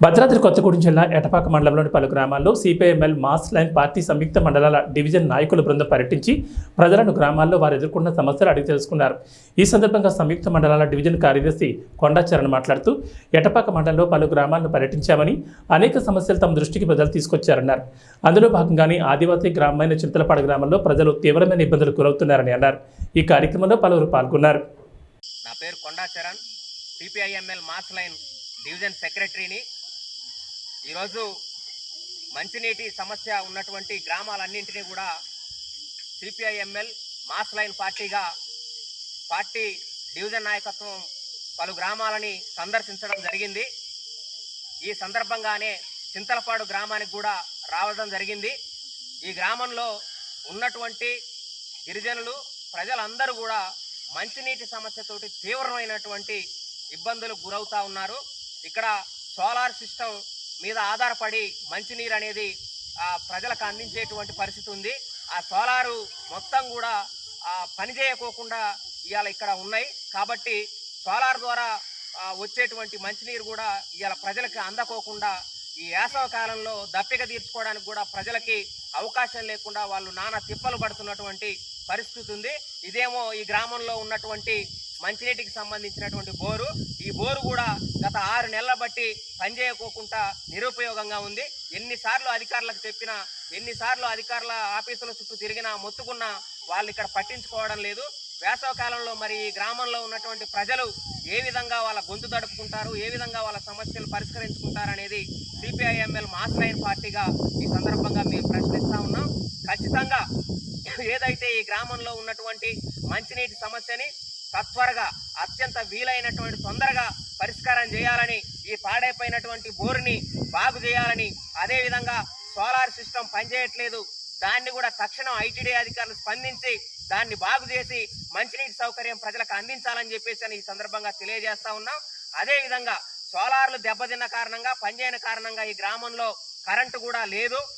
భద్రాద్రి కొత్తగూడెం జిల్లా ఎటపాక మండలంలోని పలు గ్రామాల్లో CPI ML mass line party సంయుక్త మండలాల డివిజన్ నాయకుల బృందం పర్యటించి ప్రజలను గ్రామాల్లో వారు ఎదుర్కొన్న సమస్యలు అడిగి తెలుసుకున్నారు. ఈ సందర్భంగా సంయుక్త మండలాల డివిజన్ కార్యదర్శి కొండాచరణ్ మాట్లాడుతూ ఎటపాక మండలంలో పలు గ్రామాలను పర్యటించామని అనేక సమస్యలు తమ దృష్టికి ప్రజలు తీసుకొచ్చారన్నారు. అందులో భాగంగానే ఆదివాసీ గ్రామమైన చింతలపాడు గ్రామంలో ప్రజలు తీవ్రమైన ఇబ్బందులకు గురవుతున్నారని అన్నారు. ఈ కార్యక్రమంలో పలువురు పాల్గొన్నారు. నా పేరు Kondacharan CPI ML mass line division సెక్రటరీని ఈరోజు మంచినీటి సమస్య ఉన్నటువంటి గ్రామాలన్నింటినీ కూడా సిపిఐఎంఎల్ మాస్ లైన్ పార్టీగా పార్టీ డివిజన్ నాయకత్వం పలు గ్రామాలని సందర్శించడం జరిగింది. ఈ సందర్భంగానే చింతలపాడు గ్రామానికి కూడా రావడం జరిగింది. ఈ గ్రామంలో ఉన్నటువంటి గిరిజనులు ప్రజలందరూ కూడా మంచినీటి సమస్యతోటి తీవ్రమైనటువంటి ఇబ్బందులకు గురవుతూ ఉన్నారు. ఇక్కడ సోలార్ సిస్టమ్ మీద ఆధారపడి మంచినీరు అనేది ప్రజలకు అందించేటువంటి పరిస్థితి ఉంది. ఆ సోలారు మొత్తం కూడా పనిచేయకోకుండా ఇవాళ ఇక్కడ ఉన్నాయి. కాబట్టి సోలార్ ద్వారా వచ్చేటువంటి మంచినీరు కూడా ఇవాళ ప్రజలకు అందకోకుండా ఈ వేసవ కాలంలో దప్పిక తీర్చుకోవడానికి కూడా ప్రజలకి అవకాశం లేకుండా వాళ్ళు నానా తిప్పలు పడుతున్నటువంటి పరిస్థితి ఉంది. ఇదేమో ఈ గ్రామంలో ఉన్నటువంటి మంచినీటికి సంబంధించినటువంటి బోరు. ఈ బోరు కూడా గత ఆరు నెలల బట్టి పనిచేయకోకుండా నిరుపయోగంగా ఉంది. ఎన్నిసార్లు అధికారులకు చెప్పినా ఎన్నిసార్లు అధికారుల ఆఫీసుల చుట్టూ తిరిగినా మొత్తుకున్నా వాళ్ళు ఇక్కడ పట్టించుకోవడం లేదు. వేసవ కాలంలో మరి ఈ గ్రామంలో ఉన్నటువంటి ప్రజలు ఏ విధంగా వాళ్ళ గొంతు తడుపుకుంటారు ఏ విధంగా వాళ్ళ సమస్యలు పరిష్కరించుకుంటారు అనేది సిపిఐఎంఎల్ మాస్ లైన్ పార్టీగా ఈ సందర్భంగా మేము ఖచ్చితంగా ఏదైతే ఈ గ్రామంలో ఉన్నటువంటి మంచినీటి సమస్యని సత్వరగా అత్యంత వీలైనటువంటి తొందరగా పరిష్కారం చేయాలని ఈ పాడైపోయినటువంటి బోరుని బాగు చేయాలని అదేవిధంగా సోలార్ సిస్టమ్ పనిచేయట్లేదు. దాన్ని కూడా తక్షణం ఐటీడీ అధికారులు స్పందించి దాన్ని బాగు చేసి మంచినీటి సౌకర్యం ప్రజలకు అందించాలని చెప్పేసి అని ఈ సందర్భంగా తెలియజేస్తా ఉన్నాం. అదేవిధంగా సోలార్లు దెబ్బతిన్న కారణంగా పనిచేయని కారణంగా ఈ గ్రామంలో కరెంటు కూడా లేదు.